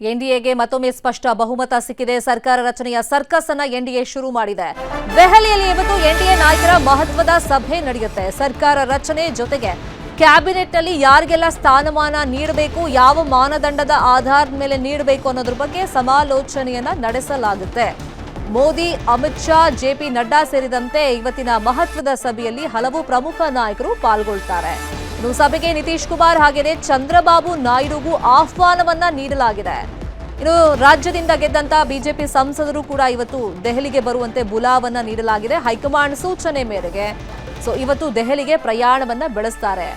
ಎನ್ಡಿಎಗೆ ಮತ್ತೊಮ್ಮೆ ಸ್ಪಷ್ಟ ಬಹುಮತ ಸಿಕ್ಕಿದೆ. ಸರ್ಕಾರ ರಚನೆಯ ಸರ್ಕಸ್ ಅನ್ನ ಎನ್ಡಿಎ ಶುರು ಮಾಡಿದೆ. ದೆಹಲಿಯಲ್ಲಿ ಇವತ್ತು ಎನ್ಡಿಎ ನಾಯಕರ ಮಹತ್ವದ ಸಭೆ ನಡೆಯುತ್ತೆ. ಸರ್ಕಾರ ರಚನೆ ಜೊತೆಗೆ ಕ್ಯಾಬಿನೆಟ್ನಲ್ಲಿ ಯಾರಿಗೆಲ್ಲ ಸ್ಥಾನಮಾನ ನೀಡಬೇಕು, ಯಾವ ಮಾನದಂಡದ ಆಧಾರದ ಮೇಲೆ ನೀಡಬೇಕು ಅನ್ನೋದ್ರ ಬಗ್ಗೆ ಸಮಾಲೋಚನೆಯನ್ನ ನಡೆಸಲಾಗುತ್ತೆ. ಮೋದಿ, ಅಮಿತ್ ಶಾ ಜೆಪಿ ನಡ್ಡಾ ಸೇರಿದಂತೆ ಇವತ್ತಿನ ಮಹತ್ವದ ಸಭೆಯಲ್ಲಿ ಹಲವು ಪ್ರಮುಖ ನಾಯಕರು ಪಾಲ್ಗೊಳ್ತಾರೆ. ಇನ್ನು ಸಭೆಗೆ ನಿತೀಶ್ ಕುಮಾರ್ ಹಾಗೆಯೇ ಚಂದ್ರಬಾಬು ನಾಯ್ಡುಗೂ ಆಹ್ವಾನವನ್ನ ನೀಡಲಾಗಿದೆ. ಇನ್ನು ರಾಜ್ಯದಿಂದ ಗೆದ್ದಂತ ಬಿಜೆಪಿ ಸಂಸದರು ಕೂಡ ಇವತ್ತು ದೆಹಲಿಗೆ ಬರುವಂತೆ ಬುಲಾವನ್ನ ನೀಡಲಾಗಿದೆ. ಹೈಕಮಾಂಡ್ ಸೂಚನೆ ಮೇರೆಗೆ. ಸೊ ಇವತ್ತು ದೆಹಲಿಗೆ ಪ್ರಯಾಣವನ್ನ ಬೆಳೆಸ್ತಾರೆ.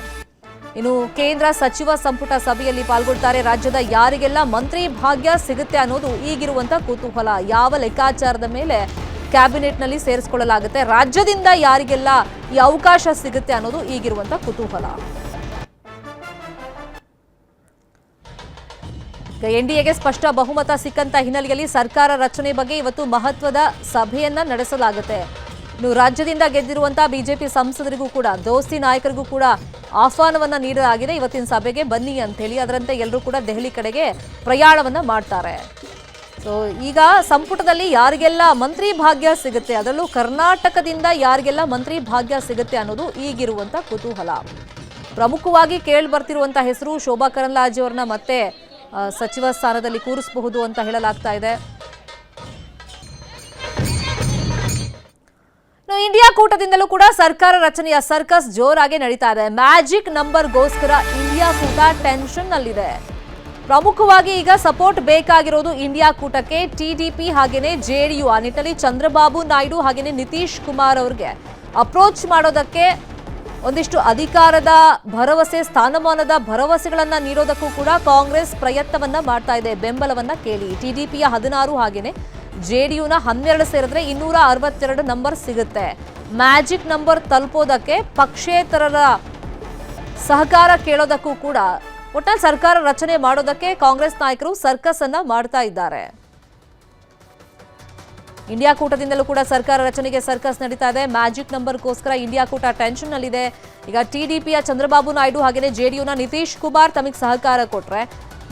ಇನ್ನು ಕೇಂದ್ರ ಸಚಿವ ಸಂಪುಟ ಸಭೆಯಲ್ಲಿ ಪಾಲ್ಗೊಳ್ತಾರೆ. ರಾಜ್ಯದ ಯಾರಿಗೆಲ್ಲ ಮಂತ್ರಿ ಭಾಗ್ಯ ಸಿಗುತ್ತೆ ಅನ್ನೋದು ಈಗಿರುವಂತ ಕುತೂಹಲ. ಯಾವ ಲೆಕ್ಕಾಚಾರದ ಮೇಲೆ ಕ್ಯಾಬಿನೆಟ್ನಲ್ಲಿ ಸೇರಿಸಿಕೊಳ್ಳಲಾಗುತ್ತೆ. ರಾಜ್ಯದಿಂದ ಯಾರಿಗೆಲ್ಲ ಈ ಅವಕಾಶ ಸಿಗುತ್ತೆ ಅನ್ನೋದು ಈಗಿರುವಂತ ಕುತೂಹಲ. ಎನ್ಡಿಎಗೆ ಸ್ಪಷ್ಟ ಬಹುಮತ ಸಿಕ್ಕಂತ ಹಿನ್ನೆಲೆಯಲ್ಲಿ ಸರ್ಕಾರ ರಚನೆ ಬಗ್ಗೆ ಇವತ್ತು ಮಹತ್ವದ ಸಭೆಯನ್ನ ನಡೆಸಲಾಗುತ್ತೆ. ಇನ್ನು ರಾಜ್ಯದಿಂದ ಗೆದ್ದಿರುವಂತಹ ಬಿಜೆಪಿ ಸಂಸದರಿಗೂ ಕೂಡ, ದೋಸ್ತಿ ನಾಯಕರಿಗೂ ಕೂಡ ಆಹ್ವಾನವನ್ನ ನೀಡಲಾಗಿದೆ ಇವತ್ತಿನ ಸಭೆಗೆ. ಬನ್ನಿ ಅಂತ ಹೇಳಿ ಅದರಂತೆ ಎಲ್ಲರೂ ಕೂಡ ದೆಹಲಿ ಕಡೆಗೆ ಪ್ರಯಾಣವನ್ನ ಮಾಡ್ತಾರೆ. ಸೊ ಈಗ ಸಂಪುಟದಲ್ಲಿ ಯಾರಿಗೆಲ್ಲ ಮಂತ್ರಿ ಭಾಗ್ಯ ಸಿಗುತ್ತೆ, ಅದರಲ್ಲೂ ಕರ್ನಾಟಕದಿಂದ ಯಾರಿಗೆಲ್ಲ ಮಂತ್ರಿ ಭಾಗ್ಯ ಸಿಗುತ್ತೆ ಅನ್ನೋದು ಈಗಿರುವಂತ ಕುತೂಹಲ. ಪ್ರಮುಖವಾಗಿ ಕೇಳಿ ಬರ್ತಿರುವಂತ ಹೆಸರು ಶೋಭಾ ಕರಂದ್ಲಾಜೆ ಅವ್ರನ್ನ ಮತ್ತೆ ಸಚಿವ ಸ್ಥಾನದಲ್ಲಿ ಕೂರಿಸಬಹುದು ಅಂತ ಹೇಳಲಾಗ್ತಾ ಇದೆ. ಇಂಡಿಯಾ ಕೂಟದಿಂದಲೂ ಕೂಡ ಸರ್ಕಾರ ರಚನೆಯ ಸರ್ಕಸ್ ಜೋರಾಗಿ ನಡೀತಾ ಇದೆ. ಮ್ಯಾಜಿಕ್ ನಂಬರ್ಗೋಸ್ಕರ ಇಂಡಿಯಾ ಕೂಟ ಟೆನ್ಷನ್ ನಲ್ಲಿದೆ ಪ್ರಮುಖವಾಗಿ ಈಗ ಸಪೋರ್ಟ್ ಬೇಕಾಗಿರೋದು ಇಂಡಿಯಾ ಕೂಟಕ್ಕೆ ಟಿಡಿಪಿ ಹಾಗೇನೆ ಜೆಡಿಯು ಆ ನಿಟ್ಟಿನಲ್ಲಿ ಚಂದ್ರಬಾಬು ನಾಯ್ಡು ಹಾಗೆಯೇ ನಿತೀಶ್ ಕುಮಾರ್ ಅವ್ರಿಗೆ ಅಪ್ರೋಚ್ ಮಾಡೋದಕ್ಕೆ ಒಂದಿಷ್ಟು ಅಧಿಕಾರದ ಭರವಸೆ, ಸ್ಥಾನಮಾನದ ಭರವಸೆಗಳನ್ನ ನೀಡೋದಕ್ಕೂ ಕೂಡ ಕಾಂಗ್ರೆಸ್ ಪ್ರಯತ್ನವನ್ನ ಮಾಡ್ತಾ ಇದೆ. ಬೆಂಬಲವನ್ನ ಕೇಳಿ ಟಿಡಿಪಿಯ ಹದಿನಾರು ಹಾಗೇನೆ ಜೆಡಿಯುನ ಹನ್ನೆರಡು ಸೇರಿದ್ರೆ ಇನ್ನೂರ ಅರವತ್ತೆರಡು ನಂಬರ್ ಸಿಗುತ್ತೆ. ಮ್ಯಾಜಿಕ್ ನಂಬರ್ ತಲುಪೋದಕ್ಕೆ ಪಕ್ಷೇತರರ ಸಹಕಾರ ಕೇಳೋದಕ್ಕೂ ಕೂಡ ಒಟ್ನಲ್ಲಿ ಸರ್ಕಾರ ರಚನೆ ಮಾಡೋದಕ್ಕೆ ಕಾಂಗ್ರೆಸ್ ನಾಯಕರು ಸರ್ಕಸ್ ಅನ್ನ ಮಾಡ್ತಾ ಇದ್ದಾರೆ. ಇಂಡಿಯಾ ಕೂಟದಿಂದಲೂ ಕೂಡ ಸರ್ಕಾರ ರಚನೆಗೆ ಸರ್ಕಸ್ ನಡೀತಾ ಇದೆ. ಮ್ಯಾಜಿಕ್ ನಂಬರ್ಗೋಸ್ಕರ ಇಂಡಿಯಾ ಕೂಟ ಟೆನ್ಷನ್ ನಲ್ಲಿದೆ ಈಗ ಟಿಡಿಪಿಯ ಚಂದ್ರಬಾಬು ನಾಯ್ಡು ಹಾಗೆಯೇ ಜೆಡಿಯುನ ನಿತೀಶ್ ಕುಮಾರ್ ತಮಗೆ ಸಹಕಾರ ಕೊಟ್ರೆ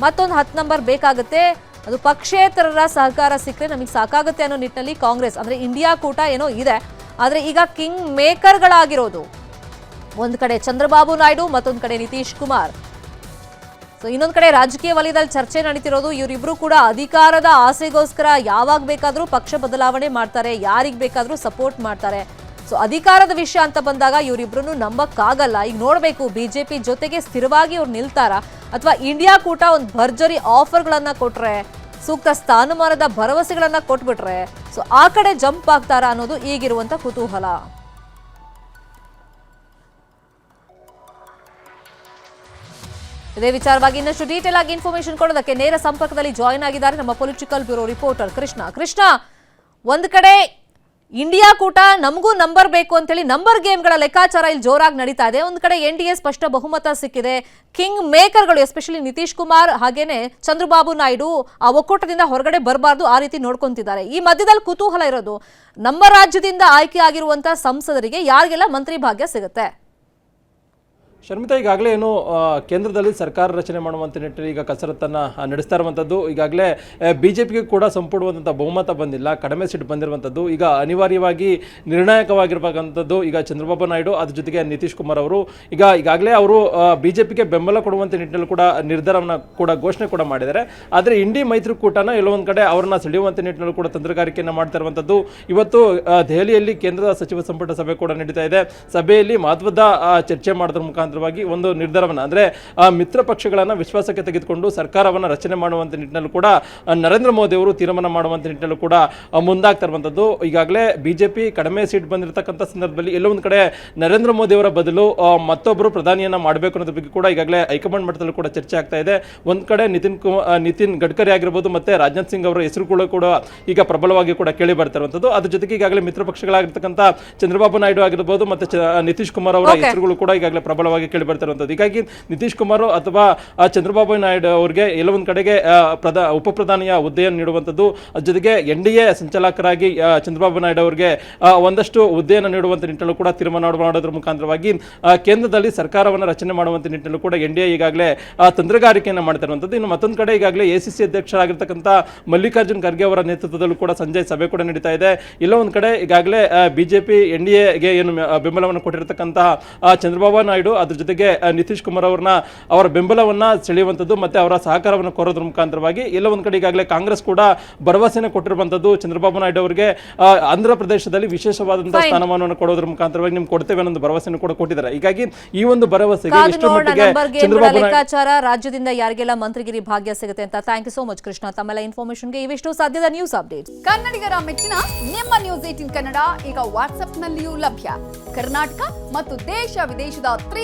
ಮತ್ತೊಂದು ಹತ್ತು ನಂಬರ್ ಬೇಕಾಗುತ್ತೆ. ಅದು ಪಕ್ಷೇತರರ ಸಹಕಾರ ಸಿಕ್ಕರೆ ನಮಗೆ ಸಾಕಾಗುತ್ತೆ ಅನ್ನೋ ನಿಟ್ಟಿನಲ್ಲಿ ಕಾಂಗ್ರೆಸ್, ಅಂದ್ರೆ ಇಂಡಿಯಾ ಕೂಟ ಏನೋ ಇದೆ. ಆದ್ರೆ ಈಗ ಕಿಂಗ್ ಮೇಕರ್ಗಳಾಗಿರೋದು ಒಂದು ಕಡೆ ಚಂದ್ರಬಾಬು ನಾಯ್ಡು, ಮತ್ತೊಂದು ಕಡೆ ನಿತೀಶ್ ಕುಮಾರ್. ಸೊ ಇನ್ನೊಂದು ಕಡೆ ರಾಜಕೀಯ ವಲಯದಲ್ಲಿ ಚರ್ಚೆ ನಡೀತಿರೋದು, ಇವರಿಬ್ರು ಕೂಡ ಅಧಿಕಾರದ ಆಸೆಗೋಸ್ಕರ ಯಾವಾಗ ಬೇಕಾದರೂ ಪಕ್ಷ ಬದಲಾವಣೆ ಮಾಡ್ತಾರೆ, ಯಾರಿಗೆ ಬೇಕಾದರೂ ಸಪೋರ್ಟ್ ಮಾಡ್ತಾರೆ. ಸೊ ಅಧಿಕಾರದ ವಿಷಯ ಅಂತ ಬಂದಾಗ ಇವರಿಬ್ರು ನಂಬಕ್ಕಾಗಲ್ಲ. ಈಗ ನೋಡಬೇಕು, ಬಿಜೆಪಿ ಜೊತೆಗೆ ಸ್ಥಿರವಾಗಿ ಅವ್ರು ನಿಲ್ತಾರ, ಅಥವಾ ಇಂಡಿಯಾ ಕೂಟ ಒಂದು ಭರ್ಜರಿ ಆಫರ್ಗಳನ್ನು ಕೊಟ್ರೆ, ಸೂಕ್ತ ಸ್ಥಾನಮಾನದ ಭರವಸೆಗಳನ್ನು ಕೊಟ್ಬಿಟ್ರೆ, ಸೊ ಆ ಕಡೆ ಜಂಪ್ ಆಗ್ತಾರಾ ಅನ್ನೋದು ಈಗಿರುವಂತ ಕುತೂಹಲ. ಇದೇ ವಿಚಾರವಾಗಿ ಇನ್ನಷ್ಟು ಡೀಟೇಲ್ ಆಗಿ ಇನ್ಫಾರ್ಮೇಶನ್ ಕೊಡೋದಕ್ಕೆ ನೇರ ಸಂಪರ್ಕದಲ್ಲಿ ಜಾಯಿನ್ ಆಗಿದ್ದಾರೆ ನಮ್ಮ political bureau reporter Krishna. Krishna, ಒಂದು ಕಡೆ ಇಂಡಿಯಾ ಕೂಟ ನಮಗೂ ನಂಬರ್ ಬೇಕು ಅಂತೇಳಿ ನಂಬರ್ ಗೇಮ್ಗಳ ಲೆಕ್ಕಾಚಾರ ಇಲ್ಲಿ ಜೋರಾಗಿ ನಡೀತಾ ಇದೆ. ಒಂದು ಕಡೆ ಎನ್ ಡಿ ಎ ಸ್ಪಷ್ಟ ಬಹುಮತ ಸಿಕ್ಕಿದೆ. ಕಿಂಗ್ ಮೇಕರ್ಗಳು ಎಸ್ಪೆಷಲಿ ನಿತೀಶ್ ಕುಮಾರ್ ಹಾಗೇನೆ ಚಂದ್ರಬಾಬು ನಾಯ್ಡು ಆ ಒಕ್ಕೂಟದಿಂದ ಹೊರಗಡೆ ಬರಬಾರ್ದು ಆ ರೀತಿ ನೋಡ್ಕೊಂತಿದ್ದಾರೆ. ಈ ಮಧ್ಯದಲ್ಲಿ ಕುತೂಹಲ ಇರೋದು, ನಮ್ಮ ರಾಜ್ಯದಿಂದ ಆಯ್ಕೆ ಆಗಿರುವಂತಹ ಸಂಸದರಿಗೆ ಯಾರಿಗೆಲ್ಲ ಮಂತ್ರಿ ಭಾಗ್ಯ ಸಿಗುತ್ತೆ? ಶರ್ಮಿತಾ, ಈಗಾಗಲೇ ಏನು ಕೇಂದ್ರದಲ್ಲಿ ಸರ್ಕಾರ ರಚನೆ ಮಾಡುವಂಥ ನಿಟ್ಟಿನಲ್ಲಿ ಈಗ ಕಸರತ್ತನ್ನು ನಡೆಸ್ತಾ ಇರುವಂಥದ್ದು ಈಗಾಗಲೇ ಬಿ ಜೆ ಪಿಗೆ ಕೂಡ ಸಂಪೂರ್ಣವಾದಂಥ ಬಹುಮತ ಬಂದಿಲ್ಲ. ಕಡಿಮೆ ಸೀಟ್ ಬಂದಿರುವಂಥದ್ದು ಈಗ ಅನಿವಾರ್ಯವಾಗಿ ನಿರ್ಣಾಯಕವಾಗಿರ್ಬೇಕಂಥದ್ದು ಈಗ ಚಂದ್ರಬಾಬು ನಾಯ್ಡು. ಅದ್ರ ಜೊತೆಗೆ ನಿತೀಶ್ ಕುಮಾರ್ ಅವರು. ಈಗ, ಈಗಾಗಲೇ ಅವರು ಬಿ ಜೆ ಪಿಗೆ ಬೆಂಬಲ ಕೊಡುವಂಥ ನಿಟ್ಟಿನಲ್ಲಿ ಕೂಡ ನಿರ್ಧಾರವನ್ನು ಕೂಡ ಘೋಷಣೆ ಕೂಡ ಮಾಡಿದ್ದಾರೆ. ಆದರೆ ಇಂಡಿ ಮೈತ್ರಿಕೂಟನ ಎಲ್ಲೊಂದು ಕಡೆ ಅವರನ್ನ ಸೆಳೆಯುವಂಥ ನಿಟ್ಟಿನಲ್ಲಿ ಕೂಡ ತಂತ್ರಗಾರಿಕೆಯನ್ನು ಮಾಡ್ತಾ ಇರುವಂಥದ್ದು ಇವತ್ತು ದೆಹಲಿಯಲ್ಲಿ ಕೇಂದ್ರದ ಸಚಿವ ಸಂಪುಟ ಸಭೆ ಕೂಡ ನಡೀತಾ ಇದೆ. ಸಭೆಯಲ್ಲಿ ಮಹತ್ವದ ಚರ್ಚೆ ಮಾಡೋದ್ರ ಮುಖಾಂತರವಾಗಿ ಒಂದು ನಿರ್ಧಾರವನ್ನು ಅಂದರೆ ಮಿತ್ರ ಪಕ್ಷಗಳನ್ನು ವಿಶ್ವಾಸಕ್ಕೆ ತೆಗೆದುಕೊಂಡು ಸರ್ಕಾರವನ್ನು ರಚನೆ ಮಾಡುವಂಥ ನಿಟ್ಟಿನಲ್ಲೂ ಕೂಡ ನರೇಂದ್ರ ಮೋದಿ ಅವರು ತೀರ್ಮಾನ ಮಾಡುವಂಥ ನಿಟ್ಟಿನಲ್ಲೂ ಕೂಡ ಮುಂದಾಗ್ತಿರುವಂಥದ್ದು ಮುಂದಾಗ್ತಾ ಇರುವಂಥದ್ದು ಈಗಾಗಲೇ ಬಿಜೆಪಿ ಕಡಿಮೆ ಸೀಟ್ ಬಂದಿರತಕ್ಕಂಥ ಸಂದರ್ಭದಲ್ಲಿ ಎಲ್ಲೊಂದು ಒಂದು ಕಡೆ ನರೇಂದ್ರ ಮೋದಿ ಅವರ ಬದಲು ಮತ್ತೊಬ್ಬರು ಪ್ರಧಾನಿಯನ್ನ ಮಾಡಬೇಕು ಅನ್ನೋದ್ರ ಬಗ್ಗೆ ಕೂಡ ಈಗಾಗಲೇ ಹೈಕಮಾಂಡ್ ಮಟ್ಟದಲ್ಲೂ ಕೂಡ ಚರ್ಚೆ ಆಗ್ತಾ ಇದೆ. ಒಂದು ಕಡೆ ನಿತಿನ್ ಕುಮಾರ್ ನಿತಿನ್ ಗಡ್ಕರಿ ಆಗಿರ್ಬೋದು ಮತ್ತೆ ರಾಜನಾಥ್ ಸಿಂಗ್ ಅವರ ಹೆಸರುಗಳು ಕೂಡ ಈಗ ಪ್ರಬಲವಾಗಿ ಕೂಡ ಕೇಳಿ ಬರ್ತಾ ಇರುವಂಥದ್ದು ಅದ್ರ ಜೊತೆಗೆ ಈಗಾಗಲೇ ಮಿತ್ರ ಪಕ್ಷಗಳಾಗಿರ್ತಕ್ಕಂಥ ಚಂದ್ರಬಾಬು ನಾಯ್ಡು ಆಗಿರ್ಬೋದು ಮತ್ತೆ ನಿತೀಶ್ ಕುಮಾರ್ ಅವರ ಹೆಸರುಗಳು ಕೂಡ ಈಗಾಗಲೇ ಪ್ರಬಲವಾಗಿ ಕೇಳಿ ಬರ್ತಿರುವಂಥದ್ದು ಹೀಗಾಗಿ ನಿತೀಶ್ ಕುಮಾರ್ ಅಥವಾ ಚಂದ್ರಬಾಬು ನಾಯ್ಡು ಅವರಿಗೆ ಎಲ್ಲವೊಂದು ಕಡೆಗೆ ಉಪಪ್ರಧಾನಿಯ ಪ್ರಧಾ ಉಪ ಪ್ರಧಾನಿಯ ಹುದ್ದೆಯನ್ನು ನೀಡುವಂಥದ್ದು. ಜೊತೆಗೆ ಎನ್ ಡಿ ಎ ಸಂಚಾಲಕರಾಗಿ ಚಂದ್ರಬಾಬು ನಾಯ್ಡು ಅವರಿಗೆ ಒಂದಷ್ಟು ಹುದ್ದೆಯನ್ನು ನೀಡುವಂಥ ನಿಟ್ಟಿನಲ್ಲೂ ಕೂಡ ತೀರ್ಮಾನ ಮಾಡೋದ್ರ ಮುಖಾಂತರವಾಗಿ ಕೇಂದ್ರದಲ್ಲಿ ಸರ್ಕಾರವನ್ನು ರಚನೆ ಮಾಡುವಂಥ ನಿಟ್ಟಿನಲ್ಲೂ ಕೂಡ ಎನ್ ಡಿ ಎ ಈಗಾಗಲೇ ತಂತ್ರಗಾರಿಕೆಯನ್ನು ತಂತ್ರಗಾರಿಕೆಯನ್ನು ಮಾಡ್ತಿರುವಂಥದ್ದು ಇನ್ನು ಮತ್ತೊಂದು ಕಡೆ ಈಗಾಗಲೇ ಎ ಸಿ ಸಿ ಅಧ್ಯಕ್ಷರಾಗಿರ್ತಕ್ಕಂಥ ಮಲ್ಲಿಕಾರ್ಜುನ್ ಖರ್ಗೆ ಅವರ ನೇತೃತ್ವದಲ್ಲೂ ಕೂಡ ಸಂಜೆ ಸಭೆ ಕೂಡ ನಡೀತಾ ಇದೆ. ಎಲ್ಲ ಒಂದು ಕಡೆ ಈಗಾಗಲೇ ಬಿಜೆಪಿ ಎನ್ ಡಿ ಎಗೆ ಏನು ಬೆಂಬಲವನ್ನು ಕೊಟ್ಟಿರತಕ್ಕಂತಹ ಚಂದ್ರಬಾಬು ನಾಯ್ಡು ಅದ್ರ ಜೊತೆಗೆ ನಿತೀಶ್ ಕುಮಾರ್ ಅವ್ರನ್ನ ಅವರ ಬೆಂಬಲವನ್ನ ಸೆಳೆಯುವಂಥದ್ದು ಮತ್ತೆ ಅವರ ಸಹಕಾರವನ್ನು ಕೋರೋದ್ರ ಮುಖಾಂತರವಾಗಿ ಎಲ್ಲ ಒಂದು ಕಡೆ ಈಗಾಗಲೇ ಕಾಂಗ್ರೆಸ್ ಕೂಡ ಭರವಸೆನ ಕೊಟ್ಟಿರುವಂಥದ್ದು ಚಂದ್ರಬಾಬು ನಾಯ್ಡು ಅವರಿಗೆ ಆಂಧ್ರ ಪ್ರದೇಶದಲ್ಲಿ ವಿಶೇಷವಾದಂತಹ. ಸ್ಥಾನಮಾನವನ್ನು ಕೊಡೋದ್ರ ಮುಖಾಂತರವಾಗಿ ನಿಮ್ಗೆ ಕೊಡ್ತೇವೆ ಅನ್ನೋ ಭರವಸೆಯನ್ನು ಕೂಡ ಕೊಟ್ಟಿದ್ದಾರೆ. ಹೀಗಾಗಿ ಈ ಒಂದು ಭರವಸೆಗೆ ಕಾದು ಎಷ್ಟು ಮಟ್ಟಿಗೆ ನಂಬರ್ ಚಂದ್ರಬಾಬು ಲೆಕ್ಕಾಚಾರ ರಾಜ್ಯದಿಂದ ಯಾರಿಗೆಲ್ಲ ಮಂತ್ರಿಗಿರಿ ಭಾಗ್ಯ ಸಿಗುತ್ತೆ ಅಂತ thank you so much Krishna. ತಮ್ಮೆಲ್ಲ ಇನ್ಫಾರ್ಮೇಶನ್ಗೆ ಇವಿಷ್ಟು ಸಾಧ್ಯದ ನ್ಯೂಸ್ ಅಪ್ಡೇಟ್ ಕನ್ನಡಿಗರ ಮೆಚ್ಚಿನ ನಿಮ್ಮ ನ್ಯೂಸ್ ಏಟಿನ್ ಕನ್ನಡ ಈಗ ವಾಟ್ಸ್ಆಪ್ನಲ್ಲಿಯೂ ಲಭ್ಯ. ಕರ್ನಾಟಕ ಮತ್ತು ದೇಶ ವಿದೇಶದ ತ್ರೀ